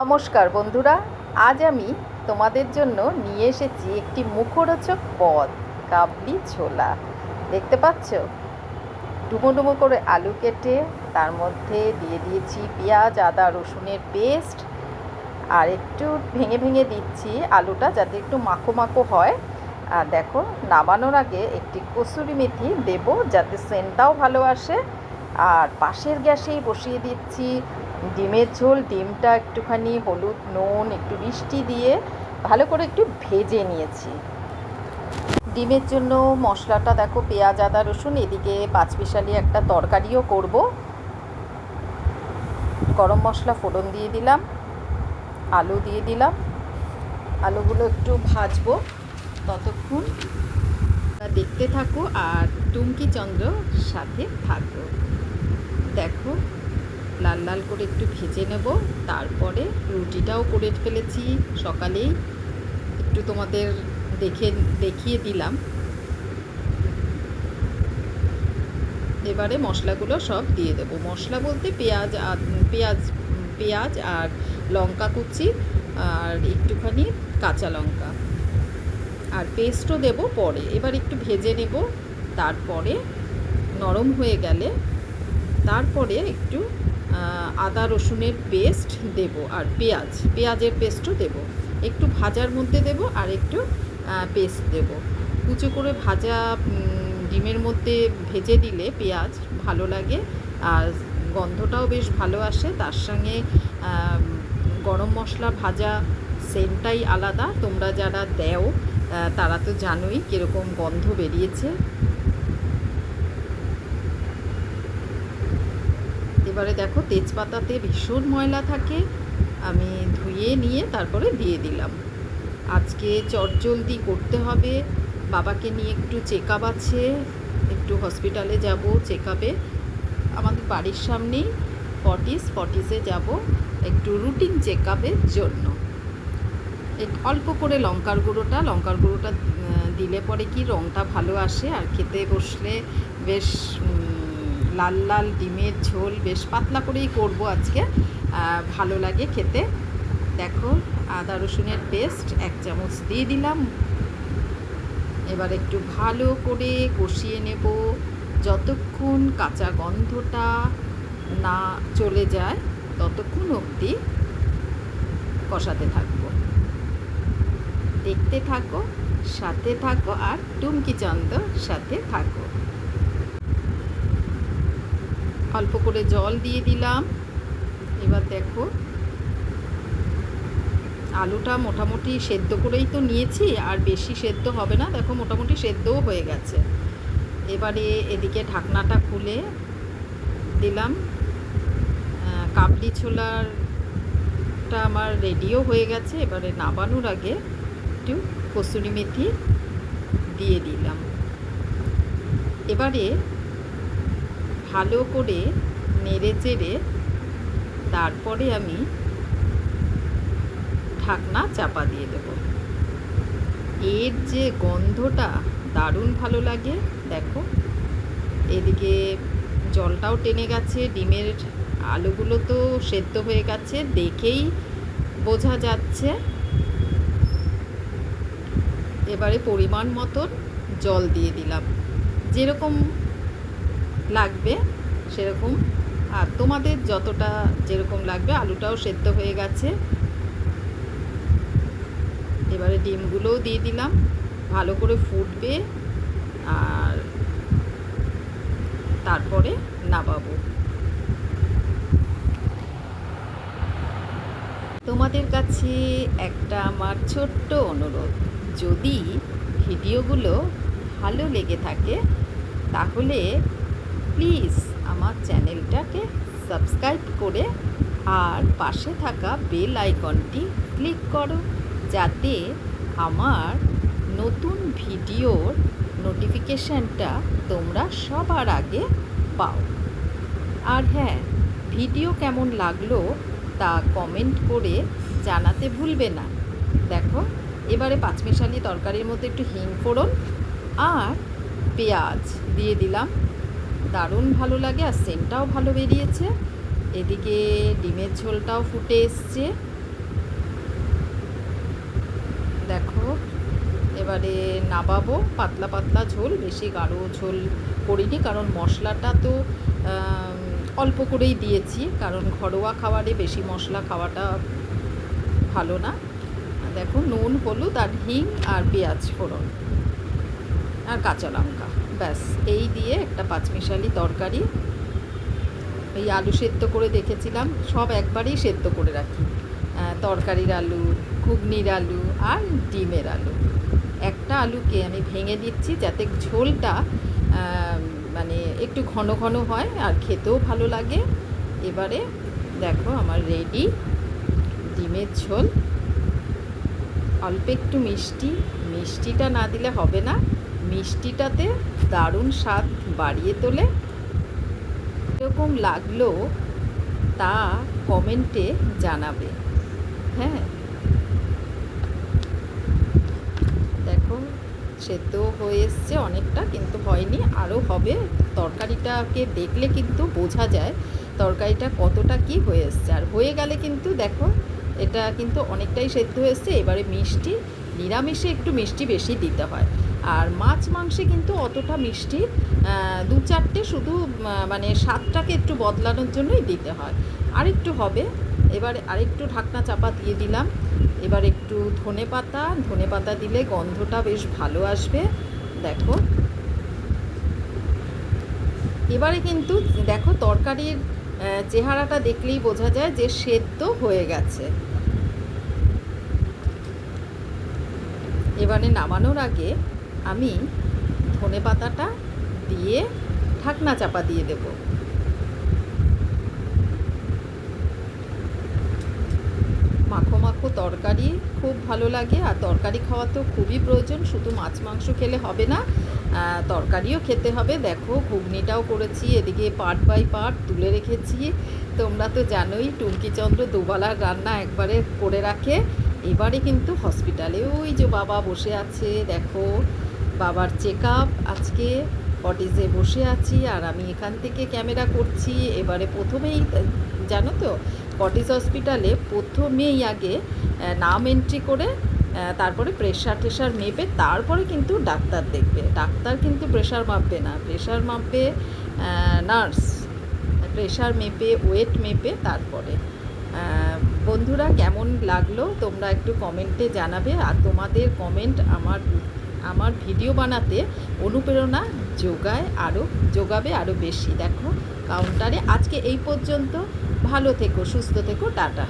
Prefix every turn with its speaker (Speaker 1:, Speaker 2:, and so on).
Speaker 1: নমস্কার বন্ধুরা, আজ আমি তোমাদের জন্য নিয়ে এসেছি একটি মুখরোচক পদ, কাবলি ছোলা। দেখতে পাচ্ছ? ডুমো ডুমো করে আলু কেটে তার মধ্যে দিয়ে দিয়েছি পেঁয়াজ, আদা, রসুনের পেস্ট আর একটু ভেঙে ভেঙে দিচ্ছি আলুটা যাতে একটু মাখো মাখো হয়। আর দেখো, নামানোর আগে একটি কসুরি মেথি দেবো যাতে সেন্টটাও ভালো আসে। আর পাশের গ্যাসেই বসিয়ে দিচ্ছি ডিমের ঝোল, ডিমটা একটুখানি হলুদ, নুন, একটু মিষ্টি দিয়ে ভালো করে একটু ভেজে নিয়েছি। ডিমের জন্য মশলাটা দেখো, পেঁয়াজ, আদা, রসুন, এদিকে পাঁচমিশালি একটা তরকারিও করব। গরম মশলা ফোড়ন দিয়ে দিলাম, আলু দিয়ে দিলাম। আলুগুলো একটু ভাজবো ততক্ষণ। দেখতে থাকো আর টুমকি চন্দ্র সাথে থাকো। দেখো লাল লাল করে একটু ভেজে নেব। তারপরে রুটিটাও করে ফেলেছি। সকালেই একটু তোমাদের দেখে, দেখিয়ে দিলাম। এবারে মশলাগুলো সব দিয়ে দেবো। মশলা বলতে পেঁয়াজ পেঁয়াজ পেঁয়াজ আর লঙ্কা কুচি আর একটুখানি কাঁচা লঙ্কা। আর পেস্টও দেব পরে। এবার একটু ভেজে নেব। তারপরে নরম হয়ে গেলে তারপরে একটু আদা রসুনের পেস্ট দেব আর পেঁয়াজ, পেঁয়াজের পেস্টও দেব। একটু ভাজার মধ্যে দেব আর একটু পেস্ট দেব। কুচো করে ভাজা ডিমের মধ্যে ভেজে দিলে পেঁয়াজ ভালো লাগে আর গন্ধটাও বেশ ভালো আসে। তার সঙ্গে গরম মশলা ভাজা সেন্টটাই আলাদা। তোমরা যারা দেও তারা তো জানোই কীরকম গন্ধ বেরিয়েছে। এবারে দেখো তেজপাতাতে ভীষণ ময়লা থাকে। আমি ধুয়ে নিয়ে তারপরে দিয়ে দিলাম। আজকে চটজলদি করতে হবে। বাবাকে নিয়ে একটু চেক আপ আছে। একটু হসপিটালে যাব চেক আমাদের বাড়ির সামনেই ফর্টিস ফর্টিসে যাব একটু রুটিন চেক আপের জন্য অল্প করে লঙ্কার গুঁড়োটা। লঙ্কার গুঁড়োটা দিলে পরে কি রঙটা ভালো আসে? আর খেতে বসলে বেশ লাল লাল ডিমের ঝোল বেশ পাতলা করেই করব আজকে। ভালো লাগে খেতে। দেখো, আদা রসুনের পেস্ট, এক চামচ দিয়ে দিলাম। এবার একটু ভালো করে কষিয়ে নেব। যতক্ষণ কাঁচা গন্ধটা না চলে যায়, ততক্ষণ অবধি কষাতে থাকব। দেখতে থাকো, সাথে থাকো আর টুমকি চন্দ সাথে থাকো। অল্প করে জল দিয়ে দিলাম। এবার দেখো, আলুটা মোটামুটি সেদ্ধ করেই তো নিয়েছি, আর বেশি সেদ্ধ হবে না। দেখো, মোটামুটি সেদ্ধও হয়ে গেছে। এবারে এদিকে ঢাকনাটা খুলে দিলাম। কাবলি ছোলারটা আমার রেডিও হয়ে গেছে। এবারে নাবানোর আগে একটু কসুরি মেথি দিয়ে দিলাম। এবারে ভালো করে নেড়ে চেড়ে তারপরে আমি ঢাকনা চাপা দিয়ে দেব। এর যে গন্ধটা দারুণ ভালো লাগে, দেখো। এদিকে জলটাও টেনে গেছে, ডিমের আলুগুলো তো সেদ্ধ হয়ে গেছে, দেখেই বোঝা যাচ্ছে। এবারে পরিমাণ মতন জল দিয়ে দিলাম। যেরকম লাগবে সেরকম। আর তোমাদের যতটা যেরকম লাগবে, আলুটাও সেদ্ধ হয়ে গেছে। এবারে ডিমগুলোও দিয়ে দিলাম, ভালো করে ফুটবে। আর তারপরে নামাবো। তোমাদের কাছে একটা আমার ছোট্ট অনুরোধ। যদি ভিডিওগুলো ভালো লেগে থাকে, তাহলে প্লিজ আমার চ্যানেলটাকে সাবস্ক্রাইব করে আর পাশে থাকা বেল আইকনটি ক্লিক করো যাতে আমার নতুন ভিডিওর নোটিফিকেশানটা তোমরা সবার আগে পাও। আর হ্যাঁ ভিডিও কেমন লাগল তা কমেন্ট করে জানাতে ভুলবে না। দেখো, এবারে পাঁচমিশালি তরকারির মধ্যে একটু হিং ফোড়ন আর পেঁয়াজ দিয়ে দিলাম। দারুণ ভালো লাগে আর সেন্টটাও ভালো বেরিয়েছে। এদিকে ডিমের ঝোলটাও ফুটে এসছে। দেখো, এবারে নাবাবো পাতলা পাতলা ঝোল, বেশি গাঢ় ঝোল করিনি কারণ মশলাটা তো অল্প করেই দিয়েছি কারণ ঘরোয়া খাবারে বেশি মশলা খাওয়াটা ভালো না। দেখো, নুন, হলুদ আর হিং আর পেঁয়াজ ফোড়ন। আর কাঁচা লঙ্কা। ব্যাস, এই দিয়ে একটা পাঁচমিশালি তরকারি। এই আলু সেদ্ধ করে দেখেছিলাম, সব একবারেই সেদ্ধ করে রাখি। তরকারির আলু, ঘুগনির আলু আর ডিমের আলু। একটা আলুকে আমি ভেঙে দিচ্ছি যাতে ঝোলটা মানে একটু ঘন ঘন হয় আর খেতেও ভালো লাগে। এবারে দেখো আমার রেডি ডিমের ঝোল। অল্প একটু মিষ্টি, মিষ্টিটা না দিলে হবে না। মিষ্টিটাতে দারুণ স্বাদ বাড়িয়ে তোলে। কীরকম লাগল তা কমেন্টে জানাবে। হ্যাঁ। দেখো, সেদ্ধ হয়ে এসছে অনেকটা, কিন্তু হয়নি। আরও হবে। তরকারিটাকে দেখলে কিন্তু বোঝা যায় তরকারিটা কতটা কি হয়ে এসছে। আর হয়ে গেলে কিন্তু দেখো, এটা কিন্তু অনেকটাই সেদ্ধ হয়ে এসছে। এবারে মিষ্টি, নিরামিষে একটু মিষ্টি বেশি দিতে হয়। আর মাছ মাংসে কিন্তু অতটা মিষ্টি দু চারটে শুধু মানে স্বাদটাকে একটু বদলানোর জন্যই দিতে হয়। আরেকটু হবে, এবারে আরেকটু ঢাকনা চাপা দিয়ে দিলাম। এবার একটু ধনে পাতা ধনে পাতা দিলে গন্ধটা বেশ ভালো আসবে, দেখো। এবারে কিন্তু দেখো তরকারির চেহারাটা দেখলেই বোঝা যায় যে সেদ্ধ হয়ে গেছে। এবারে নামানোর আগে আমি ধনে পাতাটা দিয়ে ঢাকনা চাপা দিয়ে দেব। মাখো মাখো তরকারি খুব ভালো লাগে আর তরকারি খাওয়া তো খুবই প্রয়োজন, শুধু মাছ মাংস খেলে হবে না তরকারিও খেতে হবে। দেখো, ঘুগনিটাও করেছি, এদিকে পার্ট বাই পার্ট তুলে রেখেছি। তোমরা তো জানোই টুঙ্কিচন্দ্র দুবেলার রান্না একবারে করে রাখে। এবারে কিন্তু হসপিটালে ওই যে বাবা বসে আছে, দেখো। বাবার চেক আজকে কটেজে বসে আছি আর আমি এখান থেকে ক্যামেরা করছি। এবারে প্রথমেই, জানো তো, কটেজ হসপিটালে প্রথমেই আগে নাম এন্ট্রি করে তারপরে প্রেশার টেশার মেপে, তারপরে কিন্তু ডাক্তার দেখবে। ডাক্তার কিন্তু প্রেশার মাপবে না। প্রেশার মাপবে নার্স প্রেশার মেপে ওয়েট মেপে, তারপরে। বন্ধুরা কেমন লাগল তোমরা একটু কমেন্টে জানাবে। আর তোমাদের কমেন্ট আমার আমার ভিডিও বানাতে অনুপ্রেরণা যোগায় আরও যোগাবে আরও বেশি। দেখো কাউন্টারে আজকে এই পর্যন্ত। ভালো থেকো, সুস্থ থেকো, টাটা।